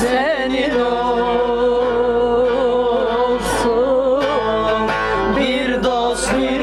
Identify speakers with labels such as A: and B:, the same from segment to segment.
A: senin olsun bir dost bir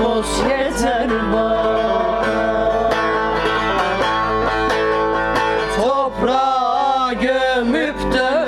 A: dost yeter bana. Toprağa gömüp de